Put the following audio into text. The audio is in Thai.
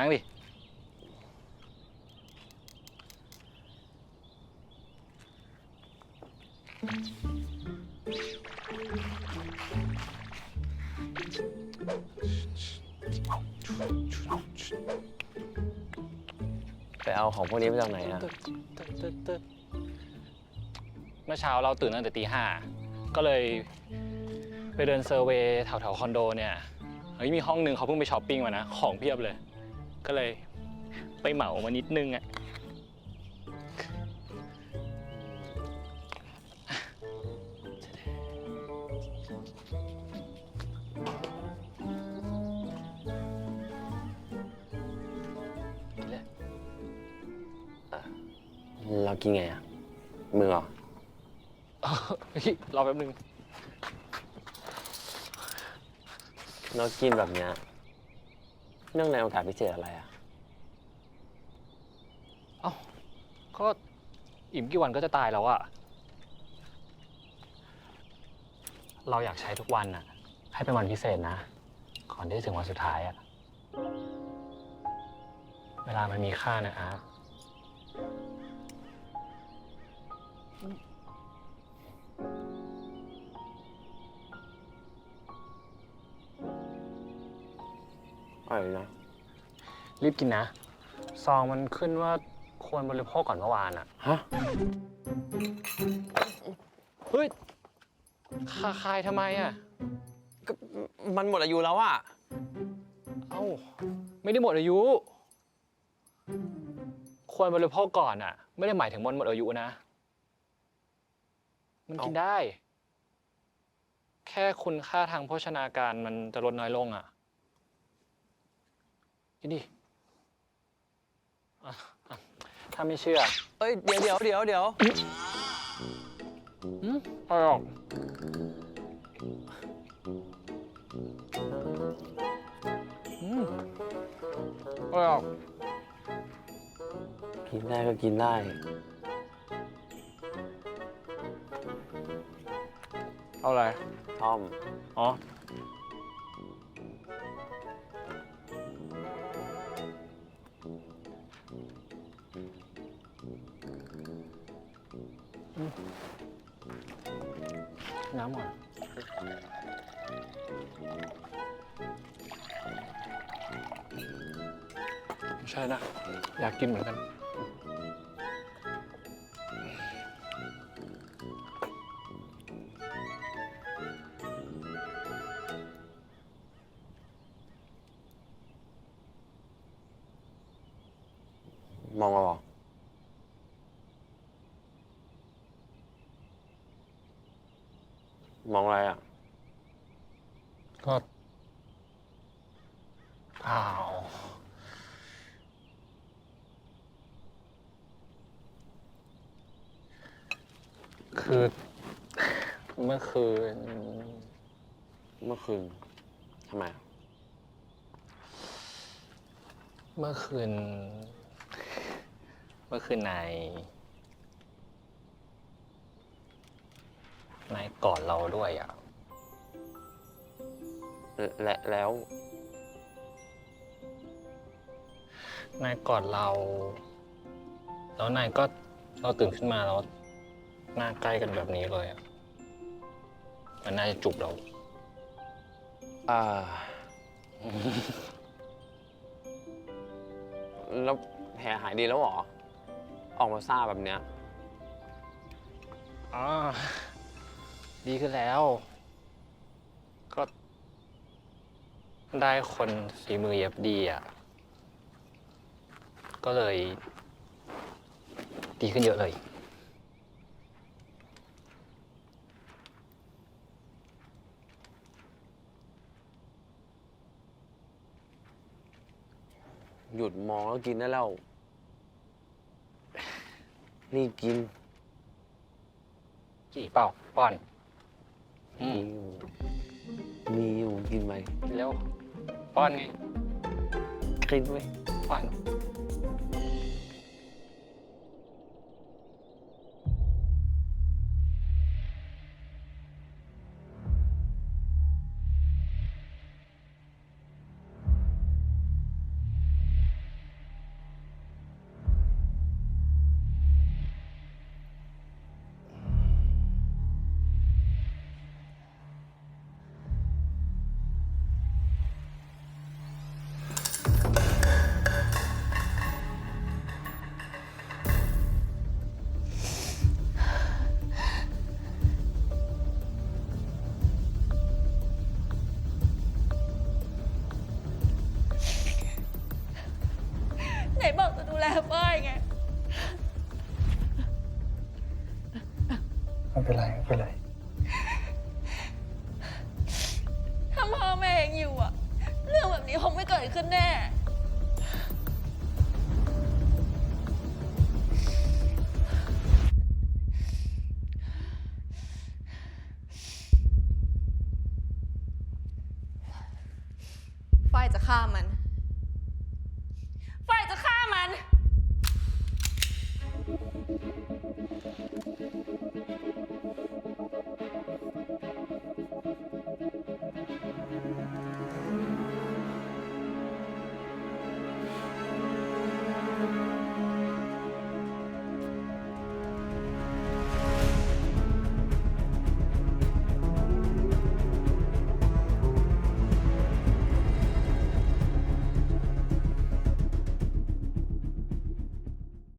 นั่งดิ ไปเอาของพวกนี้มาจากไหนอะเมื่อเช้าเราตื่นตั้งแต่ตีห้าก็เลยไปเดินเซอร์เวย์แถวๆคอนโดเนี่ย เฮ้ยมีห้องหนึ่งเขาเพิ่งไปช้อปปิ้งมานะ ของเพียบเลย ก็เลยไปเหมามานิดนึงอะเรากินไงอะมือเหรอเฮ้ยรอแป๊บนึง เรากินแบบเนี้ย เนื่องในโอกาสพิเศษอะไรอะ เอ้าก็อิ่มกี่วันก็จะตายแล้วอะเราอยากใช้ทุกวันอะให้เป็นวันพิเศษนะ ก่อนที่จะถึงวันสุดท้ายอะเวลามันมีค่านะอาร์ต อร่อยนะ รีบกินนะ ซองมันขึ้นว่าควรบริโภคก่อนเมื่อวานอะฮะ เฮ้ยคาคายทำไมอะก็มันหมดอายุแล้วอะเอ้า ไม่ได้หมดอายุ ควรบริโภคก่อนอะไม่ได้หมายถึงมันหมดอายุนะ มันกินได้ แค่คุณค่าทางโภชนาการมันจะลดน้อยลงอะ กินดิอะอะถ้าไม่เชื่อเอ้ยเดี๋ยวเดี๋ยวเดี๋ยวเดี๋ยวอืมอร่อย อืมอร่อย กินได้ก็กินได้ เอาอะไร ทอม อ๋อ น้ำหมดไม่ใช่นะ อยากกินเหมือนกัน มองเราเหร มองอะไรอะ ก็เปล่าคือ เมื่อคืน เมื่อคืนทำไมอะเมื่อคืน เมื่อคืนนาย นายกอดเราด้วยอะและแล้วนายกอดเรา แล้วนายก็เราตื่นขึ้นมาแล้วหน้าใกล้กันแบบนี้เลยอะมันน่าจะจุบเรา อ่า แล้วแผลหายดีแล้วเหรอ ออกมาซ่าแบบเนี้ยอ๋อ ดีขึ้นแล้ว ก็ได้คนฝีมือเย็บดีอะ ก็เลย ดีขึ้นเยอะเลย หยุดมองแล้วกินได้แล้ว นี่กิน กี่เปล่าป้อน อืมีมอยู่มีอยู่กินไหม กินแล้วป้อนไงกินไหม ป้อน เป็นไรไม่เป็นไร ถ้าพ่อแม่ยังอยู่อะเรื่องแบบนี้คงไม่เกิดขึ้นแน่ ฝ้ายจะฆ่ามันฝ้ายจะฆ่ามัน